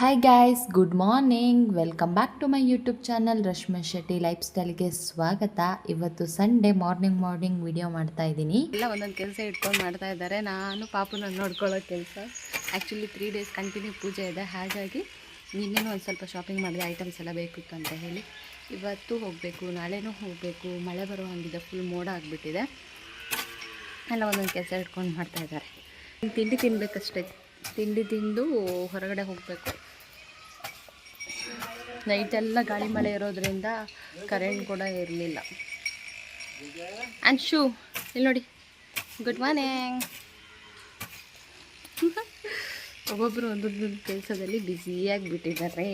Hi guys good morning welcome back to my YouTube channel Rashmi Shetty life ಸ್ಟೈಲ್ಗೆ ಸ್ವಾಗತ. ಇವತ್ತು Sunday morning morning video ಮಾಡ್ತಾ ಇದ್ದೀನಿ. ಎಲ್ಲ ಒಂದೊಂದು ಕೆಲಸ ಇಟ್ಕೊಂಡು ಮಾಡ್ತಾ ಇದ್ದಾರೆ. ನಾನು ಪಾಪುನ ನೋಡ್ಕೊಳ್ಳೋ ಕೆಲಸ. ಆ್ಯಕ್ಚುಲಿ ತ್ರೀ ಡೇಸ್ ಕಂಟಿನ್ಯೂ ಪೂಜೆ ಇದೆ. ಹಾಗಾಗಿ ನಿನ್ನೆನೂ ಒಂದು ಸ್ವಲ್ಪ ಶಾಪಿಂಗ್ ಮಾಡಿದೆ. ಐಟಮ್ಸ್ ಎಲ್ಲ ಬೇಕಿತ್ತು ಅಂತ ಹೇಳಿ. ಇವತ್ತು ಹೋಗಬೇಕು, ನಾಳೆನೂ ಹೋಗಬೇಕು. ಮಳೆ ಬರೋ ಹಂಗಿದೆ ಫುಲ್ ಮೋಡ ಆಗಿಬಿಟ್ಟಿದೆ. ಎಲ್ಲ ಒಂದೊಂದು ಕೆಲಸ ಇಟ್ಕೊಂಡು ಮಾಡ್ತಾ ಇದ್ದಾರೆ. ತಿಂಡಿ ತಿನ್ಬೇಕಷ್ಟೇ. ತಿಂಡಿ ತಿಂದು ಹೊರಗಡೆ ಹೋಗಬೇಕು. ನೈಟೆಲ್ಲ ಗಾಳಿ ಮಳೆ ಇರೋದ್ರಿಂದ ಕರೆಂಟ್ ಕೂಡ ಇರಲಿಲ್ಲ. ಅನ್ಶು ಇಲ್ಲಿ ನೋಡಿ. ಗುಡ್ ಮಾರ್ನಿಂಗ್ ಒಬ್ಬೊಬ್ಬರು ಒಂದೊಂದು ಕೆಲಸದಲ್ಲಿ ಬ್ಯುಸಿಯಾಗಿ ಬಿಟ್ಟಿದ್ದಾರೆ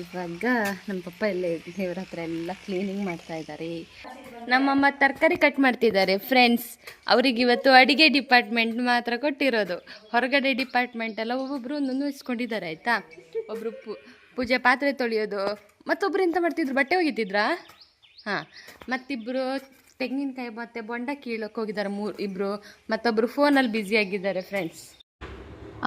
ಇವಾಗ ನಮ್ಮ ಪಪ್ಪ ಎಲ್ಲ ದೇವ್ರ ಹತ್ರ ಎಲ್ಲ ಕ್ಲೀನಿಂಗ್ ಮಾಡ್ತಾ ಇದ್ದಾರೆ. ನಮ್ಮಮ್ಮ ತರಕಾರಿ ಕಟ್ ಮಾಡ್ತಿದ್ದಾರೆ ಫ್ರೆಂಡ್ಸ್ ಅವ್ರಿಗೆ ಇವತ್ತು ಅಡುಗೆ ಡಿಪಾರ್ಟ್ಮೆಂಟ್ ಮಾತ್ರ ಕೊಟ್ಟಿರೋದು. ಹೊರಗಡೆ ಡಿಪಾರ್ಟ್ಮೆಂಟ್ ಎಲ್ಲ ಒಬ್ಬೊಬ್ಬರು ಒಂದೊಂದು ಇಸ್ಕೊಂಡಿದ್ದಾರೆ, ಆಯಿತಾ? ಒಬ್ಬರು ಪೂಜೆ ಪಾತ್ರೆ ತೊಳೆಯೋದು. ಮತ್ತೊಬ್ರು ಎಂತ ಮಾಡ್ತಿದ್ರು? ಬಟ್ಟೆ ಒಗಿತಿದ್ರಾ? ಹಾಂ. ಮತ್ತಿಬ್ಬರು ತೆಂಗಿನಕಾಯಿ ಮತ್ತು ಬೊಂಡ ಕೀಳಕ್ಕೆ ಹೋಗಿದ್ದಾರೆ ಮೂರು ಇಬ್ಬರು ಮತ್ತೊಬ್ಬರು ಫೋನಲ್ಲಿ ಬ್ಯುಸಿ ಆಗಿದ್ದಾರೆ ಫ್ರೆಂಡ್ಸ್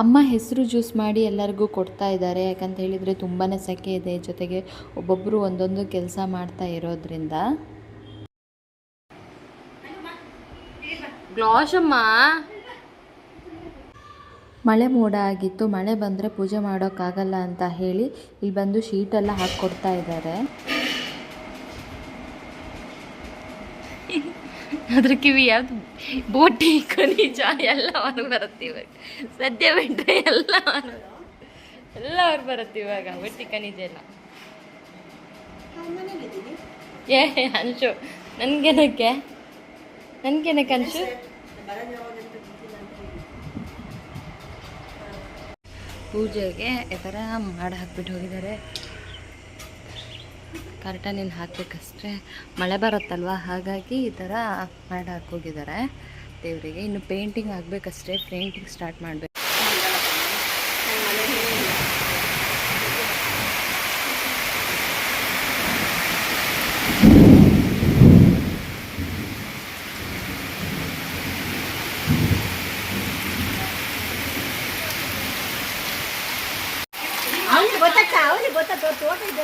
ಅಮ್ಮ ಹೆಸರು ಜ್ಯೂಸ್ ಮಾಡಿ ಎಲ್ಲರಿಗೂ ಕೊಡ್ತಾ ಇದ್ದಾರೆ. ಯಾಕಂತ ಹೇಳಿದರೆ ತುಂಬಾ ಸೆಕೆ ಇದೆ. ಜೊತೆಗೆ ಒಬ್ಬೊಬ್ಬರು ಒಂದೊಂದು ಕೆಲಸ ಮಾಡ್ತಾ ಇರೋದ್ರಿಂದ. ಗ್ಲಾಸ್ ಅಮ್ಮ ಮಳೆ ಮೋಡ ಆಗಿತ್ತು, ಮಳೆ ಬಂದರೆ ಪೂಜೆ ಮಾಡೋಕ್ಕಾಗಲ್ಲ ಅಂತ ಹೇಳಿ ಇಲ್ಲಿ ಬಂದು ಶೀಟೆಲ್ಲ ಹಾಕ್ಕೊಡ್ತಾ ಇದ್ದಾರೆ. ಅದ್ರ ಕಿವಿ ಯಾವ್ದು? ಬೋಟಿ, ಖನಿಜ ಎಲ್ಲ ಅವ್ರು ಬರುತ್ತೆ ಇವಾಗ. ಸದ್ಯ ಬಿಟ್ಟರೆ ಎಲ್ಲ ಅವ್ರು ಬರುತ್ತೆ ಇವಾಗ ಬೋಟಿ, ಖನಿಜ ಎಲ್ಲ. ಏ ಅಂಶು ನನ್ಗೆನಕ್ಕೆ? ನನ್ಗೆನಕ್ಕೆ ಅಂಶು ಪೂಜೆಗೆ ಈ ಥರ ಮಾಡಿ ಹಾಕ್ಬಿಟ್ಟು ಹೋಗಿದ್ದಾರೆ. ಕರ್ಟನಿಂದ ಹಾಕಬೇಕಷ್ಟೇ. ಮಳೆ ಬರುತ್ತಲ್ವ? ಹಾಗಾಗಿ ಈ ಥರ ಮಾಡಿ ಹಾಕೋಗಿದ್ದಾರೆ ದೇವರಿಗೆ ಇನ್ನು ಪೇಂಟಿಂಗ್ ಆಗಬೇಕಷ್ಟೇ. ಪೇಂಟಿಂಗ್ ಸ್ಟಾರ್ಟ್ ಮಾಡಬೇಕು ಅವನಿಗೆ ಗೊತ್ತಾಗ್ತ ಅವನಿಗೆ ಗೊತ್ತಾಗ್ತ ತೋಟ ಇದೆ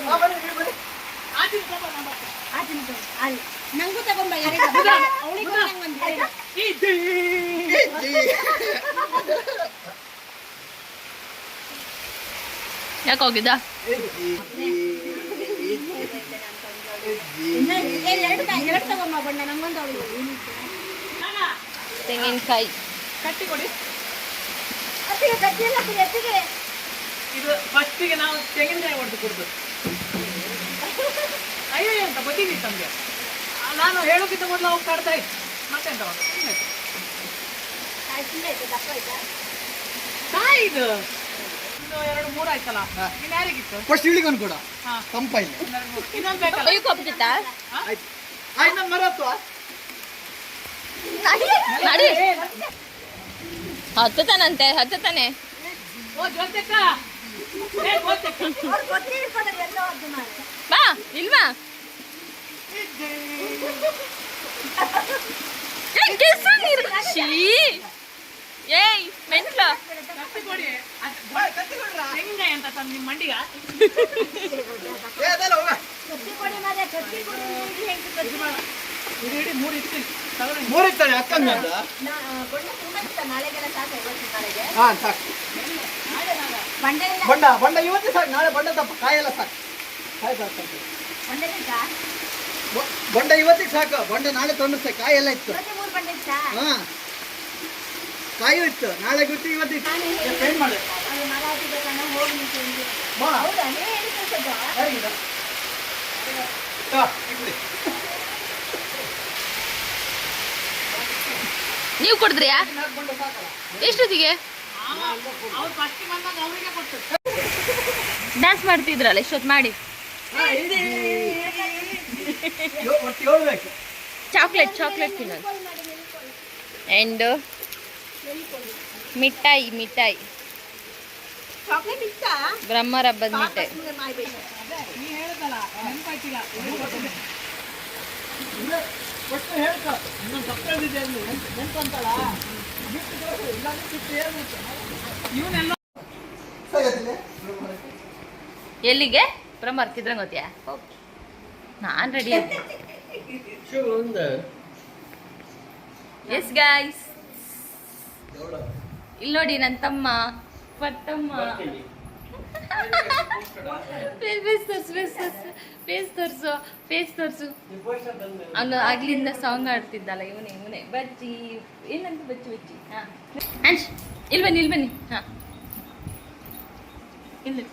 ನಂಗೂ ತಗೊಂಬ ಅವಳಿಗೂ ನಂಗೊಂದು ಯಾಕೆ ಹೋಗಿದ್ದ? ತೆಂಗಿನಕಾಯಿ. ಇದು ಫಸ್ಟಿಗೆ ನಾವು ತೆಂಗಿನಕಾಯಿ ಹೊಡೆದು ಕೊಡ್ಬೇಕು ಅಯ್ಯೋ ಅಂತ ತಮಗೆ ನಾನು ಹೇಳೋಕ್ಕಿಂತ ಮೊದಲು ಅವ್ರು ಕಡ್ತಾ ಇತ್ತು ಮತ್ತೆಂತ? ಕಾಯಿ ಇದು. ಎರಡು ಮೂರು ಆಯ್ತಲ್ಲ? ಇನ್ನು ಯಾರಿಗಿತ್ತು? ಫಸ್ಟ್ ಇಳಿಗೊಂದು ಕೂಡ. ಇನ್ನೊಂದು ಬೇಕಲ್ಲ ಆಯ್ತು. ಆಯ್ತು ನಾನು ಮರತ್ವ ನಡಿ ಓ. ಬಾ ಇಲ್ವಾ? ನೀರು. ಶ್ರೀ. ಏಯ್ ಮೆಂಟ್ಲ. ಕತ್ತಿ ಕೊಡಿ ಅದು ತೆಂಗಿನಕಾಯಿ ಅಂತ ತಂದು ನಿಮ್ಮ ಮಂಡಿಗ? ಹೋಗ. ಅಕ್ಕಂಗ ಅಂತ ಹಾ ಸಾಕು. ಬೊಂಡ ಬೊಂಡ ಇವತ್ತೇ ಸಾಕು. ನಾಳೆ ಬೊಂಡ ತಪ್ಪ ಕಾಯೆಲ್ಲ ಸಾಕು. ಕಾಯಿ ಸಾಕು. ಬೊಂಡ ಇವತ್ತಿಗೆ ಸಾಕು. ಬಂಡ ನಾಳೆ ತೊಂದರೆ ಕಾಯಿ ಎಲ್ಲ ಇತ್ತು. ಇವತ್ತೇ ಮೂರು ಬಂಡೆ ಇತ್ತಾ? ಹಾ. ಕಾಯಿ ಇತ್ತು. ನಾಳೆ ಬಿಟ್ಟು ಇವತ್ತು ಪೇಂಟ್ ಮಾಡಿ. ನೀವೇ ಕೊಡಿದ್ರಿಯಾ ಎಷ್ಟೊತ್ತಿಗೆ ಡ್ಯಾನ್ಸ್ ಮಾಡ್ತಿದ್ರಲ್ಲ ಎಷ್ಟೊತ್ತು ಮಾಡಿ. ಚಾಕ್ಲೇಟ್ ಚಾಕ್ಲೇಟ್ ತಿನ್ನೋದು. ಆ್ಯಂಡ್ ಮಿಠಾಯಿ ಮಿಠಾಯಿ. ಚಾಕ್ಲೇಟ್ ಇತ್ತಾ? ಬ್ರಹ್ಮರ ಹಬ್ಬದ ಮಿಠಾಯಿ. ಎಲ್ಲಿಗೆ? ಬ್ರಹ್ಮರ್ ಕಿದ್ರಂಗ್ ಓಕೆ ನಾನು ರೆಡಿ ಎಸ್ ಗಾಯ್ಸ್ ಇಲ್ಲಿ ನೋಡಿ ನನ್ನ ತಮ್ಮ. ಪಟ್ಟಮ್ಮ ಫೇಸ್ ತೋರ್ಸು ಫೇಸ್ ತೋರ್ಸು ಫೇಸ್ ತೋರ್ಸು ಫೇಸ್ ತೋರ್ಸು. ಅವನು ಆಗ್ಲಿಂದ ಸಾಂಗ್ ಆಡ್ತಿದ್ದಲ್ಲ ಇವನೇ ಇವನೇ. ಬಜ್ಜಿ ಏನಂತ ಬಚ್ಚಿ ಬಜ್ಜಿ? ಹಾಂ. ಅಂಶ್ ಇಲ್ಲಿ ಬನ್ನಿ ಇಲ್ಲಿ ಬನ್ನಿ. ಹಾಂ. ಇಲ್ಲಿ.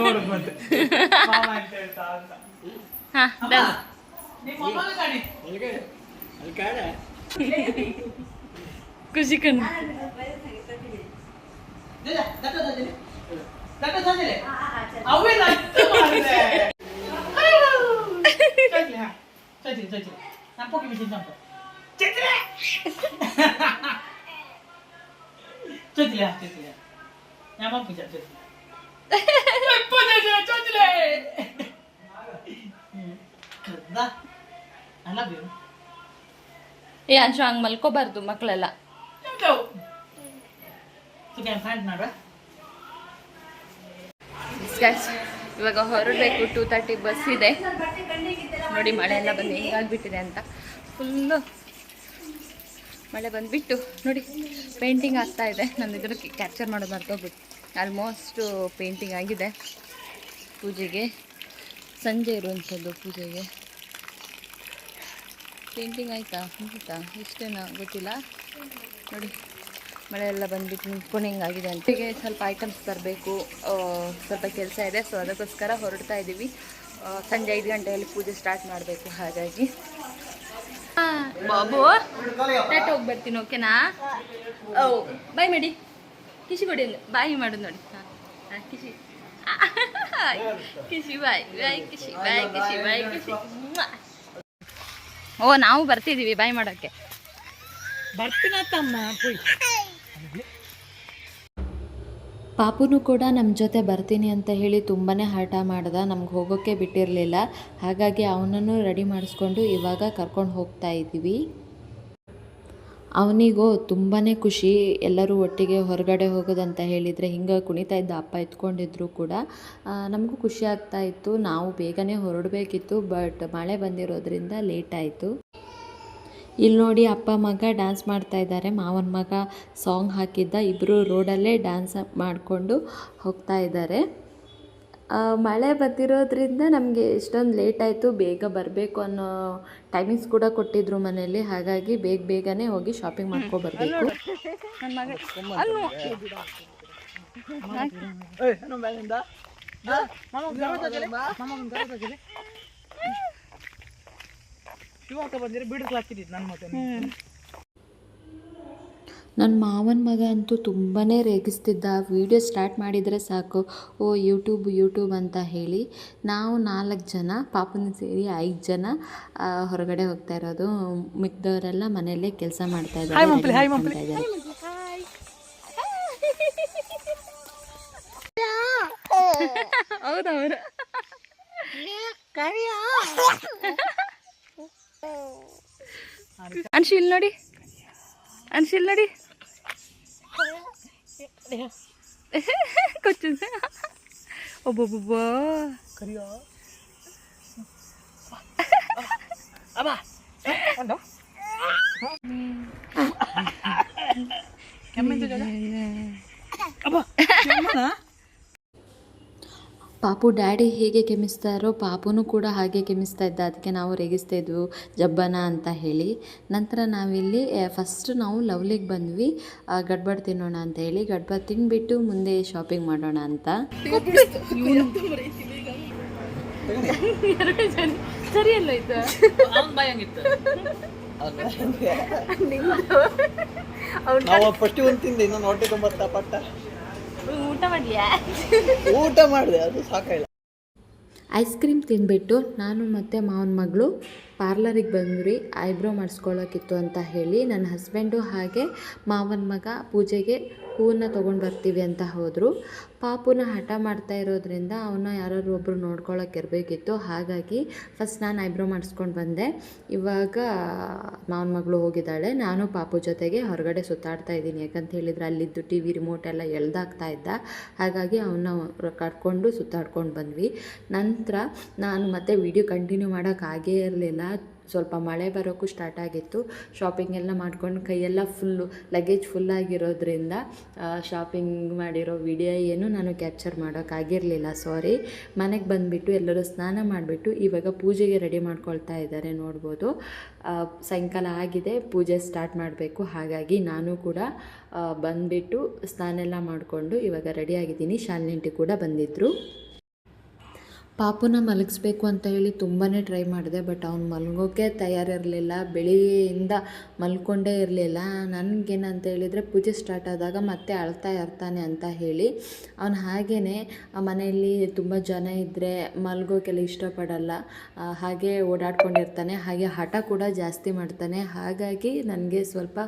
ನೋಡು ಮತ್ತೆ ಮಾಮ ಅಂತ ಹೇಳ್ತಾ ಅಂತ ಹಾಂ love you. ಏ ಅಂಶು ಹಂಗೆ ಮಲ್ಕೋಬಾರ್ದು ಮಕ್ಕಳೆಲ್ಲ ಇವಾಗ ಹೊರಡ್ಬೇಕು. ಟೂ ತರ್ಟಿ ಬಸ್ ಇದೆ. ನೋಡಿ ಮಳೆ ಎಲ್ಲ ಬಂದು ಹೆಂಗಾಗ್ಬಿಟ್ಟಿದೆ ಅಂತ. ಫುಲ್ಲು ಮಳೆ ಬಂದುಬಿಟ್ಟು ನೋಡಿ ಪೇಂಟಿಂಗ್ ಆಗ್ತಾ ಇದೆ. ನಾನು ಇದ್ರ ಕ್ಯಾಪ್ಚರ್ ಮಾಡೋದು ಮರ್ತೋಗ್ಬಿಟ್ಟು ಆಲ್ಮೋಸ್ಟು ಪೇಂಟಿಂಗ್ ಆಗಿದೆ. ಪೂಜೆಗೆ. ಸಂಜೆ ಇರುವಂಥದ್ದು ಪೂಜೆಗೆ. ಪೇಂಟಿಂಗ್ ಆಯಿತಾ? ಮುಗೀತಾ? ಇಷ್ಟೇನಾ ಗೊತ್ತಿಲ್ಲ. ನೋಡಿ, ಮಳೆ ಎಲ್ಲ ಬಂದ್ಬಿಟ್ಟು ನಿಂತ್ಕೊಂಡು ಹಿಂಗಾಗಿದೆ ಅಂತ. ಹೀಗೆ ಸ್ವಲ್ಪ ಐಟಮ್ಸ್ ತರಬೇಕು ಸ್ವಲ್ಪ ಕೆಲಸ ಇದೆ ಸೊ ಅದಕ್ಕೋಸ್ಕರ ಹೊರಡ್ತಾ ಇದ್ದೀವಿ ಸಂಜೆ ಐದು ಗಂಟೆಯಲ್ಲಿ ಪೂಜೆ ಸ್ಟಾರ್ಟ್ ಮಾಡಬೇಕು, ಹಾಗಾಗಿ. ಬಾಬು ಟೆಟ್ ಹೋಗಿ ಬರ್ತೀನಿ ಓಕೆನಾ ಓ, ಬಾಯ್ ಮಾಡಿ. ಕಿಶಿ ಕೊಡಿ ಬಾಯಿ ಮಾಡೋದು ನೋಡಿ. ಹಾಂ ಕಿಶಿ. ಕಿಶಿ, ಬಾಯ್. ಬಾಯ್, ಕಿಶಿ ಬಾಯ್ ಕಿಶಿ ಬಾಯ್, ಕಿಶಿ. ಓ ನಾವು ಬರ್ತಿದ್ದೀವಿ ಬಾಯ್ ಮಾಡೋಕ್ಕೆ. ಬರ್ತೀನ ತಮ್ಮ? ಪುಯ್. ಪಾಪುನು ಕೂಡ ನಮ್ಮ ಜೊತೆ ಬರ್ತೀನಿ ಅಂತ ಹೇಳಿ ತುಂಬಾ ಹಠ ಮಾಡ್ದ. ನಮ್ಗೆ ಹೋಗೋಕ್ಕೆ ಬಿಟ್ಟಿರಲಿಲ್ಲ. ಹಾಗಾಗಿ ಅವನನ್ನು ರೆಡಿ ಮಾಡಿಸ್ಕೊಂಡು ಇವಾಗ ಕರ್ಕೊಂಡು ಹೋಗ್ತಾ ಇದ್ದೀವಿ ಅವನಿಗೂ ತುಂಬಾ ಖುಷಿ ಎಲ್ಲರೂ ಒಟ್ಟಿಗೆ ಹೊರಗಡೆ ಹೋಗೋದಂತ ಹೇಳಿದರೆ ಹಿಂಗೆ ಕುಣಿತಾ ಇದ್ದ ಅಪ್ಪ ಎತ್ಕೊಂಡಿದ್ರು ಕೂಡ ನಮಗೂ ಖುಷಿ ಆಗ್ತಾ ಇತ್ತು. ನಾವು ಬೇಗನೆ ಹೊರಡಬೇಕಿತ್ತು, ಬಟ್ ಮಳೆ ಬಂದಿರೋದ್ರಿಂದ ಲೇಟ್ ಆಯಿತು. ಇಲ್ಲಿ ನೋಡಿ ಅಪ್ಪ ಮಗ ಡ್ಯಾನ್ಸ್ ಮಾಡ್ತಾ ಇದ್ದಾರೆ ಮಾವನ ಮಗ ಸಾಂಗ್ ಹಾಕಿದ್ದ. ಇಬ್ಬರು ರೋಡಲ್ಲೇ ಡ್ಯಾನ್ಸ್ ಮಾಡಿಕೊಂಡು ಹೋಗ್ತಾ ಇದ್ದಾರೆ ಮಳೆ ಬಂದಿರೋದ್ರಿಂದ ನಮಗೆ ಎಷ್ಟೊಂದು ಲೇಟ್ ಆಯಿತು ಬೇಗ ಬರಬೇಕು ಅನ್ನೋ ಟೈಮಿಂಗ್ಸ್ ಕೂಡ ಕೊಟ್ಟಿದ್ರು ಮನೇಲಿ ಹಾಗಾಗಿ ಬೇಗ ಬೇಗನೆ ಹೋಗಿ ಶಾಪಿಂಗ್ ಮಾಡ್ಕೊ ಬರಬೇಕು. ನನ್ನ ಮಗ ಅಲ್ಲೂ ಶಿವಕ ಬಂದಿರಿ ಹಚ್ಚಿದ್ದು ನನ್ನ ಮತ್ತೆ ನನ್ನ ಮಾವನ ಮಗ ಅಂತೂ ತುಂಬಾ ರೇಗಿಸ್ತಿದ್ದ. ವಿಡಿಯೋ ಸ್ಟಾರ್ಟ್ ಮಾಡಿದರೆ ಸಾಕು. ಓ ಯೂಟ್ಯೂಬ್ ಯೂಟ್ಯೂಬ್ ಅಂತ ಹೇಳಿ. ನಾವು ನಾಲ್ಕು ಜನ ಪಾಪನ ಸೇರಿ ಐದು ಜನ ಹೊರಗಡೆ ಹೋಗ್ತಾ ಇರೋದು. ಮಿಕ್ದವರೆಲ್ಲ ಮನೆಯಲ್ಲೇ ಕೆಲಸ ಮಾಡ್ತಾ ಇದ್ದಾರೆ. Ready ಮಾಡ್ಕೊಂತಾ ಇದ್ದಾರೆ. ಹೌದವ್ರು ಅನ್ಶಿ ಇಲ್ಲಿ ನೋಡಿ ಅನ್ಶಿ ಇಲ್ಲಿ ನೋಡಿ ಕೊಚ್ಚು ಒಬ್ಬೊಬ್ಬೊಬ್ಬ ಕರಿಯೋ ಅಬ್ಬ ಒಂದು ಕೆಮ್ಮಿಂದ ಜಾಗ ಅಬ್ಬ ಕೆಮ್ಮನ ಪಾಪು ಡ್ಯಾಡಿ ಹೇಗೆ ಕೆಮ್ಮಿಸ್ತಾರೋ ಪಾಪುನು ಕೂಡ ಹಾಗೆ ಕೆಮ್ಮಿಸ್ತಾ ಇದ್ದ. ಅದಕ್ಕೆ ನಾವು ರೇಗಿಸ್ತಾ ಇದ್ವು ಜಬ್ಬನ ಅಂತ ಹೇಳಿ. ನಂತರ ನಾವಿಲ್ಲಿ ಫಸ್ಟ್ ನಾವು ಲವ್ಲಿಗೆ ಬಂದ್ವಿ. ಗಡ್ಬಡ್ ತಿನ್ನೋಣ ಅಂತ ಹೇಳಿ. ಗಡ್ಬಡ್ ತಿನ್ಬಿಟ್ಟು ಮುಂದೆ ಶಾಪಿಂಗ್ ಮಾಡೋಣ ಅಂತ. ಸರಿ ಊಟ ಮಾಡ್ಲಿಯಾ? ಊಟ ಮಾಡಿದೆ ಅದು ಸಾಕಾಯಿಲ್ಲ. ಐಸ್ ಕ್ರೀಮ್ ತಿನ್ಬಿಟ್ಟು ನಾನು ಮತ್ತು ಮಾವನ ಮಗಳು ಪಾರ್ಲರಿಗೆ ಬಂದ್ರಿ ಐಬ್ರೋ ಮಾಡಿಸ್ಕೊಳ್ಳೋಕ್ಕಿತ್ತು ಅಂತ ಹೇಳಿ ನನ್ನ ಹಸ್ಬೆಂಡು ಹಾಗೆ ಮಾವನ ಮಗ ಪೂಜೆಗೆ ಹೂವನ್ನ ತೊಗೊಂಡು ಬರ್ತೀವಿ ಅಂತ ಹೋದರು. ಪಾಪುನ ಹಠ ಮಾಡ್ತಾ ಇರೋದ್ರಿಂದ ಅವನ್ನ ಯಾರಾದ್ರು ಒಬ್ಬರು ನೋಡ್ಕೊಳ್ಳೋಕೆ ಇರಬೇಕಿತ್ತು. ಹಾಗಾಗಿ ಫಸ್ಟ್ ನಾನು ಐಬ್ರೋ ಮಾಡಿಸ್ಕೊಂಡು ಬಂದೆ. ಇವಾಗ ಮಾವನ ಮಗಳು ಹೋಗಿದ್ದಾಳೆ. ನಾನು ಪಾಪು ಜೊತೆಗೆ ಹೊರಗಡೆ ಸುತ್ತಾಡ್ತಾ ಇದ್ದೀನಿ. ಯಾಕಂತ ಹೇಳಿದ್ರೆ ಅಲ್ಲಿದ್ದು ಟಿ ವಿ ರಿಮೋಟ್ ಎಲ್ಲ ಎಳ್ದಾಗ್ತಾ ಇದ್ದ. ಹಾಗಾಗಿ ಅವನ್ನ ಕಟ್ಕೊಂಡು ಸುತ್ತಾಡ್ಕೊಂಡು ಬಂದ್ವಿ. ನಂತರ ನಾನು ಮತ್ತೆ ವಿಡಿಯೋ ಕಂಟಿನ್ಯೂ ಮಾಡೋಕ್ಕಾಗೇ ಇರಲಿಲ್ಲ. ಸ್ವಲ್ಪ ಮಳೆ ಬರೋಕ್ಕೂ ಸ್ಟಾರ್ಟ್ ಆಗಿತ್ತು. ಶಾಪಿಂಗ್ ಎಲ್ಲ ಮಾಡ್ಕೊಂಡು ಕೈಯೆಲ್ಲ ಫುಲ್ಲು ಲಗೇಜ್ ಫುಲ್ ಆಗಿರೋದ್ರಿಂದ ಶಾಪಿಂಗ್ ಮಾಡಿರೋ ವಿಡಿಯೋ ಏನು ನಾನು ಕ್ಯಾಪ್ಚರ್ ಮಾಡೋಕ್ಕಾಗಿರಲಿಲ್ಲ ಸಾರಿ ಮನೆಗೆ ಬಂದುಬಿಟ್ಟು ಎಲ್ಲರೂ ಸ್ನಾನ ಮಾಡಿಬಿಟ್ಟು ಇವಾಗ ಪೂಜೆಗೆ ರೆಡಿ ಮಾಡ್ಕೊಳ್ತಾ ಇದ್ದಾರೆ, ನೋಡ್ಬೋದು. ಸಾಯಂಕಾಲ ಆಗಿದೆ, ಪೂಜೆ ಸ್ಟಾರ್ಟ್ ಮಾಡಬೇಕು. ಹಾಗಾಗಿ ನಾನು ಕೂಡ ಬಂದುಬಿಟ್ಟು ಸ್ನಾನ ಎಲ್ಲ ಮಾಡಿಕೊಂಡು ಇವಾಗ ರೆಡಿಯಾಗಿದ್ದೀನಿ ಶಾಲಿನಿಂಟಿ ಕೂಡ ಬಂದಿದ್ದರು ಪಾಪುನ ಮಲಗಿಸ್ಬೇಕು ಅಂತ ಹೇಳಿ ತುಂಬಾ ಟ್ರೈ ಮಾಡಿದೆ ಬಟ್ ಅವ್ನು ಮಲಗೋಕ್ಕೆ ತಯಾರಿರಲಿಲ್ಲ, ಬೆಳಿಗ್ಗೆಯಿಂದ ಮಲ್ಕೊಂಡೇ ಇರಲಿಲ್ಲ. ನನಗೇನಂತ ಹೇಳಿದರೆ ಪೂಜೆ ಸ್ಟಾರ್ಟ್ ಆದಾಗ ಮತ್ತೆ ಅಳ್ತಾ ಇರ್ತಾನೆ ಅಂತ ಹೇಳಿ, ಅವನು ಹಾಗೇ ಮನೆಯಲ್ಲಿ ತುಂಬ ಜನ ಇದ್ದರೆ ಮಲ್ಗೋಕೆಲ್ಲ ಇಷ್ಟಪಡಲ್ಲ ಹಾಗೆ ಓಡಾಡ್ಕೊಂಡಿರ್ತಾನೆ, ಹಾಗೆ ಹಠ ಕೂಡ ಜಾಸ್ತಿ ಮಾಡ್ತಾನೆ. ಹಾಗಾಗಿ ನನಗೆ ಸ್ವಲ್ಪ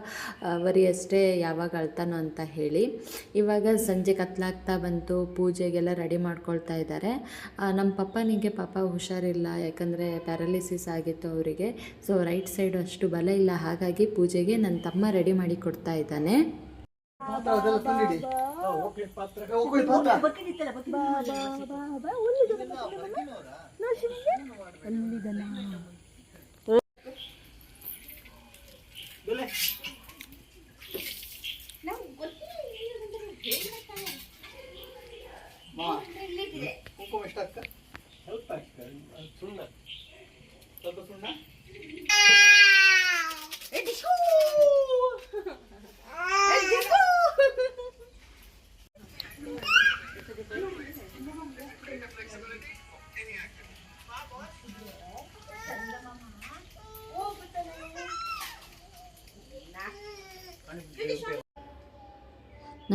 ವರಿ ಅಷ್ಟೇ ಯಾವಾಗ ಅಳ್ತಾನೋ ಅಂತ ಹೇಳಿ, ಇವಾಗ ಸಂಜೆ ಕತ್ಲಾಗ್ತಾ ಬಂತು, ಪೂಜೆಗೆಲ್ಲ ರೆಡಿ ಮಾಡ್ಕೊಳ್ತಾ ಇದ್ದಾರೆ. ನಮ್ಮ ಪಪ್ಪನಿಗೆ ಪಾಪ ಹುಷಾರಿಲ್ಲ ಯಾಕಂದರೆ ಪ್ಯಾರಾಲಿಸಿಸ್ ಆಗಿತ್ತು ಅವರಿಗೆ. ಸೊ ರೈಟ್ ಸೈಡ್ ಅಷ್ಟು ಬಲ ಇಲ್ಲ ಹಾಗಾಗಿ ಪೂಜೆಗೆ ನನ್ನ ತಮ್ಮ ರೆಡಿ ಮಾಡಿ ಕೊಡ್ತಾ ಇದ್ದಾನೆ. ಪಾತ್ರ ಇದೆ ತಂದಿಡಿ ಹೋಗ್ಲಿ ಪಾತ್ರ help back then. Uh, Sunna. Tata Sunna?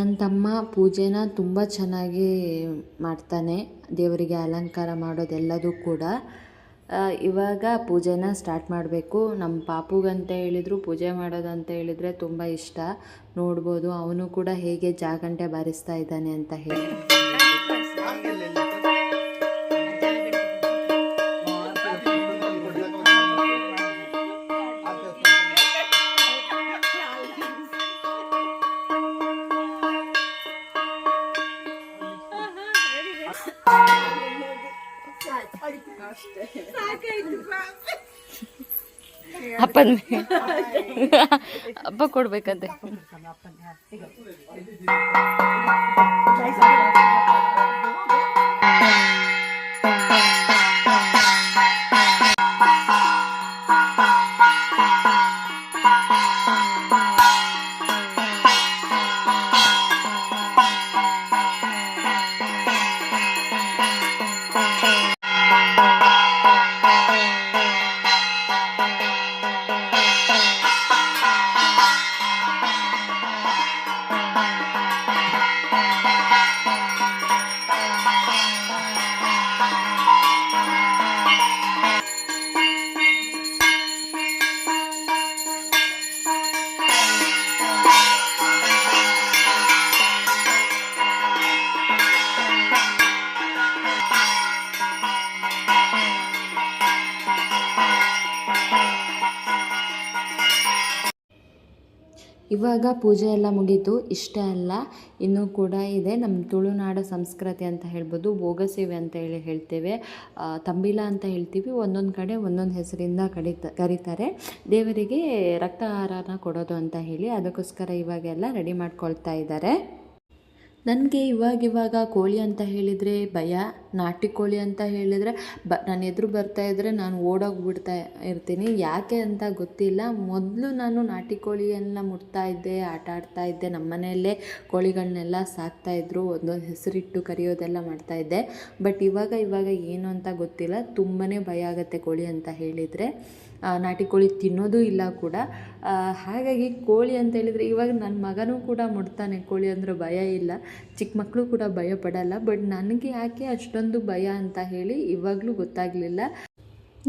ನನ್ನ ತಮ್ಮ ಪೂಜೆನ ತುಂಬ ಚೆನ್ನಾಗಿ ಮಾಡ್ತಾನೆ. ದೇವರಿಗೆ ಅಲಂಕಾರ ಮಾಡೋದೆಲ್ಲದೂ ಕೂಡ. ಇವಾಗ ಪೂಜೆನ ಸ್ಟಾರ್ಟ್ ಮಾಡಬೇಕು. ನಮ್ಮ ಪಾಪುಗಂತ ಹೇಳಿದ್ರು, ಪೂಜೆ ಮಾಡೋದಂತ ಹೇಳಿದರೆ ತುಂಬ ಇಷ್ಟ. ನೋಡ್ಬೋದು ಅವನು ಕೂಡ ಹೇಗೆ ಜಾಗಂಟೆ ಬಾರಿಸ್ತಾ ಇದ್ದಾನೆ ಅಂತ ಹೇಳಿ. ಅಪ್ಪನ ಅಪ್ಪ ಕೊಡ್ಬೇಕಂತೆ. ಇವಾಗ ಪೂಜೆ ಎಲ್ಲ ಮುಗೀತು, ಇಷ್ಟೇ ಅಲ್ಲ, ಇನ್ನೂ ಕೂಡ ಇದೆ. ನಮ್ಮ ತುಳುನಾಡ ಸಂಸ್ಕೃತಿ ಅಂತ ಹೇಳ್ಬೋದು ಭೋಗಸೇವೆ ಅಂತ ಹೇಳಿ ಹೇಳ್ತೇವೆ. ತಂಬಿಲ ಅಂತ ಹೇಳ್ತೀವಿ, ಒಂದೊಂದು ಕಡೆ ಒಂದೊಂದು ಹೆಸರಿಂದ ಕಡಿತ, ಕರೀತಾರೆ. ದೇವರಿಗೆ ರಕ್ತ ಆಹಾರನ ಕೊಡೋದು ಅಂತ ಹೇಳಿ ಅದಕ್ಕೋಸ್ಕರ ಇವಾಗೆಲ್ಲ ರೆಡಿ ಮಾಡ್ಕೊಳ್ತಾ ಇದ್ದಾರೆ. ನನಗೆ ಇವಾಗಿವಾಗ ಕೋಳಿ ಅಂತ ಹೇಳಿದರೆ ಭಯ, ನಾಟಿ ಕೋಳಿ ಅಂತ ಹೇಳಿದರೆ ಬ ನನ್ನ ಎದುರು ಬರ್ತಾ ಇದ್ದರೆ ನಾನು ಓಡೋಗ್ಬಿಡ್ತಾ ಇರ್ತೀನಿ. ಯಾಕೆ ಅಂತ ಗೊತ್ತಿಲ್ಲ. ಮೊದಲು ನಾನು ನಾಟಿ ಕೋಳಿಯನ್ನ ಮುಟ್ತಾ ಇದ್ದೆ, ಆಟ ಆಡ್ತಾ ಇದ್ದೆ. ನಮ್ಮ ಮನೆಯಲ್ಲೇ ಕೋಳಿಗಳನ್ನೆಲ್ಲ ಸಾಕ್ತಾಯಿದ್ರು ಒಂದೊಂದು ಹೆಸರಿಟ್ಟು ಕರೆಯೋದೆಲ್ಲ ಮಾಡ್ತಾ ಇದ್ದೆ. ಬಟ್ ಇವಾಗ ಇವಾಗ ಏನು ಅಂತ ಗೊತ್ತಿಲ್ಲ. ತುಂಬಾ ಭಯ ಆಗುತ್ತೆ ಕೋಳಿ ಅಂತ ಹೇಳಿದರೆ. ನಾಟಿ ಕೋಳಿ ತಿನ್ನೋದು ಇಲ್ಲ ಕೂಡ. ಹಾಗಾಗಿ ಕೋಳಿ ಅಂತ ಹೇಳಿದರೆ ಇವಾಗ ನನ್ನ ಮಗನೂ ಕೂಡ ಮುಡ್ತಾನೆ ಕೋಳಿ ಅಂದರೆ ಭಯ ಇಲ್ಲ. ಚಿಕ್ಕ ಮಕ್ಕಳು ಕೂಡ ಭಯ ಪಡಲ್ಲ. ಬಟ್ ನನಗೆ ಯಾಕೆ ಅಷ್ಟೊಂದು ಭಯ ಅಂತ ಹೇಳಿ ಇವಾಗಲೂ ಗೊತ್ತಾಗಲಿಲ್ಲ.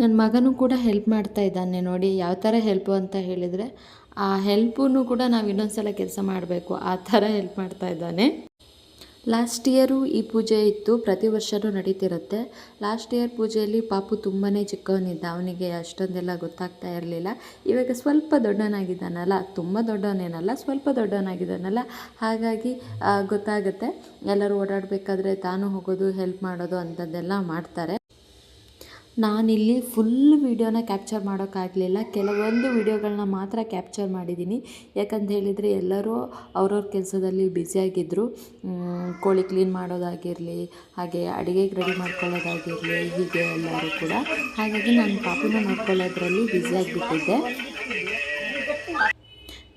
ನನ್ನ ಮಗನೂ ಕೂಡ ಹೆಲ್ಪ್ ಮಾಡ್ತಾ ಇದ್ದಾನೆ ನೋಡಿ, ಯಾವ ಥರ ಹೆಲ್ಪು ಅಂತ ಹೇಳಿದರೆ, ಆ ಹೆಲ್ಪನ್ನು ಕೂಡ ನಾವು ಇನ್ನೊಂದು ಸಲ ಕೆಲಸ ಮಾಡಬೇಕು. ಆ ಥರ ಹೆಲ್ಪ್ ಮಾಡ್ತಾ ಇದ್ದಾನೆ. ಲಾಸ್ಟ್ ಇಯರು ಈ ಪೂಜೆ ಇತ್ತು. ಪ್ರತಿ ವರ್ಷವೂ ನಡೀತಿರುತ್ತೆ. ಲಾಸ್ಟ್ ಇಯರ್ ಪೂಜೆಯಲ್ಲಿ ಪಾಪು ತುಂಬಾ ಚಿಕ್ಕವನಿದ್ದ. ಅವನಿಗೆ ಅಷ್ಟೊಂದೆಲ್ಲ ಗೊತ್ತಾಗ್ತಾ ಇರಲಿಲ್ಲ. ಇವಾಗ ಸ್ವಲ್ಪ ದೊಡ್ಡವನಾಗಿದ್ದಾನಲ್ಲ ತುಂಬ ದೊಡ್ಡವನೇನಲ್ಲ? ಸ್ವಲ್ಪ ದೊಡ್ಡವನಾಗಿದ್ದಾನಲ್ಲ? ಹಾಗಾಗಿ ಗೊತ್ತಾಗುತ್ತೆ. ಎಲ್ಲರೂ ಓಡಾಡಬೇಕಾದ್ರೆ ತಾನು ಹೋಗೋದು ಹೆಲ್ಪ್ ಮಾಡೋದು ಅಂಥದ್ದೆಲ್ಲ ಮಾಡ್ತಾರೆ. ನಾನಿಲ್ಲಿ ಫುಲ್ ವೀಡಿಯೋನ ಕ್ಯಾಪ್ಚರ್ ಮಾಡೋಕ್ಕಾಗಲಿಲ್ಲ. ಕೆಲವೊಂದು ವೀಡಿಯೋಗಳನ್ನ ಮಾತ್ರ ಕ್ಯಾಪ್ಚರ್ ಮಾಡಿದ್ದೀನಿ ಯಾಕಂತ ಹೇಳಿದರೆ ಎಲ್ಲರೂ ಅವ್ರವ್ರ ಕೆಲಸದಲ್ಲಿ ಬ್ಯುಸಿಯಾಗಿದ್ದರು ಕೋಳಿ ಕ್ಲೀನ್ ಮಾಡೋದಾಗಿರಲಿ, ಹಾಗೆ ಅಡುಗೆಗೆ ರೆಡಿ ಮಾಡ್ಕೊಳ್ಳೋದಾಗಿರಲಿ, ಹೀಗೆ ಎಲ್ಲರೂ ಕೂಡ. ಹಾಗಾಗಿ ನಾನು ಪಾಪುನ ನೋಡ್ಕೊಳ್ಳೋದ್ರಲ್ಲಿ ಬ್ಯುಸಿಯಾಗಿಬಿಟ್ಟಿದ್ದೆ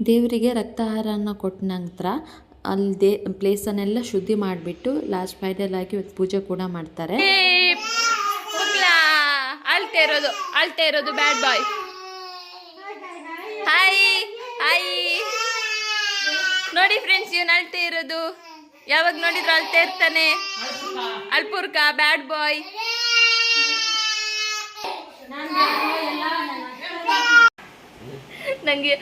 ದೇವರಿಗೆ ರಕ್ತಾಹಾರನ ಕೊಟ್ಟ ನಂತರ ಅಲ್ಲಿ ದೇ ಪ್ಲೇಸನ್ನೆಲ್ಲ ಶುದ್ಧಿ ಮಾಡಿಬಿಟ್ಟು ಲಾಸ್ಟ್ ಫೈನಲ್ ಆಗಿ ಪೂಜೆ ಕೂಡ ಮಾಡ್ತಾರೆ. ಅಳ್ತಾ ಇರೋದು ಅಳ್ತಾ ಇರೋದು ಬ್ಯಾಡ್ ಬಾಯ್ ಹಾಯ್ ಹಾಯ್ ನೋಡಿ ಫ್ರೆಂಡ್ಸ್ ಇವನು ಅಳ್ತಾ ಇರೋದು. ಯಾವಾಗ ನೋಡಿದ್ರು ಅಳ್ತಾ ಇರ್ತಾನೆ. ಅಲ್ಪುರ್ಕ ಬ್ಯಾಡ್ ಬಾಯ್ ನನಗೆ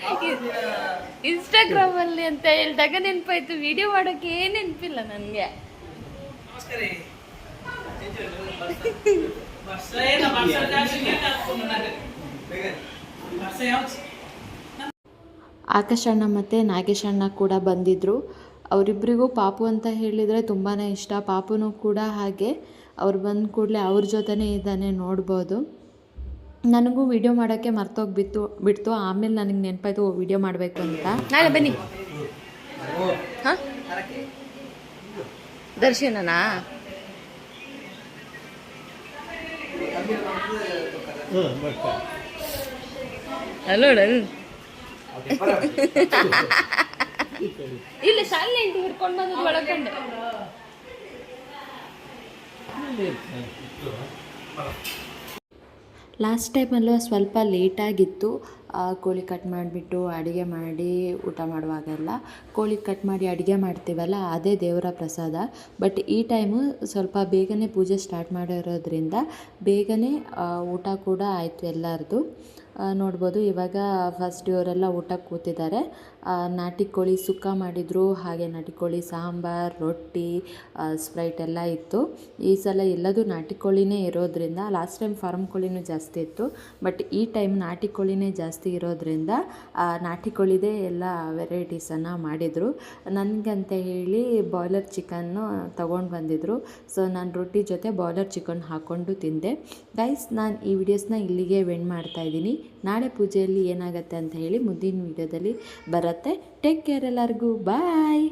ಇನ್ಸ್ಟಾಗ್ರಾಮ್ ಅಲ್ಲಿ ಅಂತ ಹೇಳಿದಾಗ ನೆನಪಾಯ್ತು. ವಿಡಿಯೋ ಮಾಡೋಕೆ ಏನು ನೆನಪಿಲ್ಲ ನನಗೆ. ಆಕಾಶಣ್ಣ ಮತ್ತು ನಾಗೇಶಣ್ಣ ಕೂಡ ಬಂದಿದ್ದರು ಅವರಿಬ್ಬರಿಗೂ ಪಾಪು ಅಂತ ಹೇಳಿದರೆ ತುಂಬಾ ಇಷ್ಟ. ಪಾಪುನೂ ಕೂಡ ಹಾಗೆ. ಅವ್ರು ಬಂದ ಕೂಡಲೇ ಅವ್ರ ಜೊತೆನೇ ಇದ್ದಾನೆ ನೋಡ್ಬೋದು. ನನಗೂ ವಿಡಿಯೋ ಮಾಡೋಕ್ಕೆ ಮರ್ತೋಗ್ಬಿತ್ತು ಬಿಡ್ತು. ಆಮೇಲೆ ನನಗೆ ನೆನಪಾಯ್ತು ವಿಡಿಯೋ ಮಾಡಬೇಕು ಅಂತ. ನಾಳೆ ಬನ್ನಿ. ಹಾ? ದರ್ಶನನಾ? ಹಲೋ ಇಲ್ಲ ಶಾಲೆ ಇಂಟಿ ಹಿಡ್ಕೊಂಡು ಬಂದದ್ದು ಒಳಗಂಡೆ ಲಾಸ್ಟ್ ಟೈಮಲ್ಲೂ ಸ್ವಲ್ಪ ಲೇಟಾಗಿತ್ತು ಕೋಳಿ ಕಟ್ ಮಾಡಿಬಿಟ್ಟು ಅಡುಗೆ ಮಾಡಿ ಊಟ ಮಾಡುವಾಗೆಲ್ಲ. ಕೋಳಿ ಕಟ್ ಮಾಡಿ ಅಡುಗೆ ಮಾಡ್ತೀವಲ್ಲ, ಅದೇ ದೇವರ ಪ್ರಸಾದ. ಬಟ್ ಈ ಟೈಮು ಸ್ವಲ್ಪ ಬೇಗನೆ ಪೂಜೆ ಸ್ಟಾರ್ಟ್ ಮಾಡಿರೋದ್ರಿಂದ ಬೇಗನೆ ಊಟ ಕೂಡ ಆಯಿತು ಎಲ್ಲರದು. ನೋಡ್ಬೋದು ಇವಾಗ ಫಸ್ಟ್ ಇವರೆಲ್ಲ ಊಟ ಕೂತಿದ್ದಾರೆ. ನಾಟಿ ಕೋಳಿ ಸುಕ್ಕ ಮಾಡಿದರು, ಹಾಗೆ ನಾಟಿ ಕೋಳಿ ಸಾಂಬಾರ್, ರೊಟ್ಟಿ ಸ್ಪ್ರೈಟ್ ಎಲ್ಲ ಇತ್ತು. ಈ ಸಲ ಎಲ್ಲದೂ ನಾಟಿ ಕೋಳಿನೇ ಇರೋದ್ರಿಂದ ಲಾಸ್ಟ್ ಟೈಮ್ ಫಾರ್ಮ್ ಕೋಳಿನೂ ಜಾಸ್ತಿ ಇತ್ತು. ಬಟ್ ಈ ಟೈಮ್ ನಾಟಿ ಕೋಳಿನೇ ಜಾಸ್ತಿ ಇರೋದ್ರಿಂದ ನಾಟಿ ಕೋಳಿದೇ ಎಲ್ಲ ವೆರೈಟೀಸನ್ನು ಮಾಡಿದರು. ನನಗಂತ ಹೇಳಿ ಬಾಯ್ಲರ್ ಚಿಕನ್ನು ತೊಗೊಂಡು ಬಂದಿದ್ದರು ಸೊ ನಾನು ರೊಟ್ಟಿ ಜೊತೆ ಬಾಯ್ಲರ್ ಚಿಕನ್ ಹಾಕ್ಕೊಂಡು ತಿಂದೆ. ಗೈಸ್ ನಾನು ಈ ವಿಡಿಯೋಸ್ನ ಇಲ್ಲಿಗೆ ವೆಂಡ್ ಮಾಡ್ತಾ ಇದ್ದೀನಿ. ನಾಳೆ ಪೂಜೆಯಲ್ಲಿ ಏನಾಗುತ್ತೆ ಅಂತ ಹೇಳಿ ಮುಂದಿನ ವಿಡಿಯೋದಲ್ಲಿ ಬರುತ್ತೆ ಟೇಕ್ ಕೇರ್ ಎಲ್ಲರಿಗೂ. ಬಾಯ್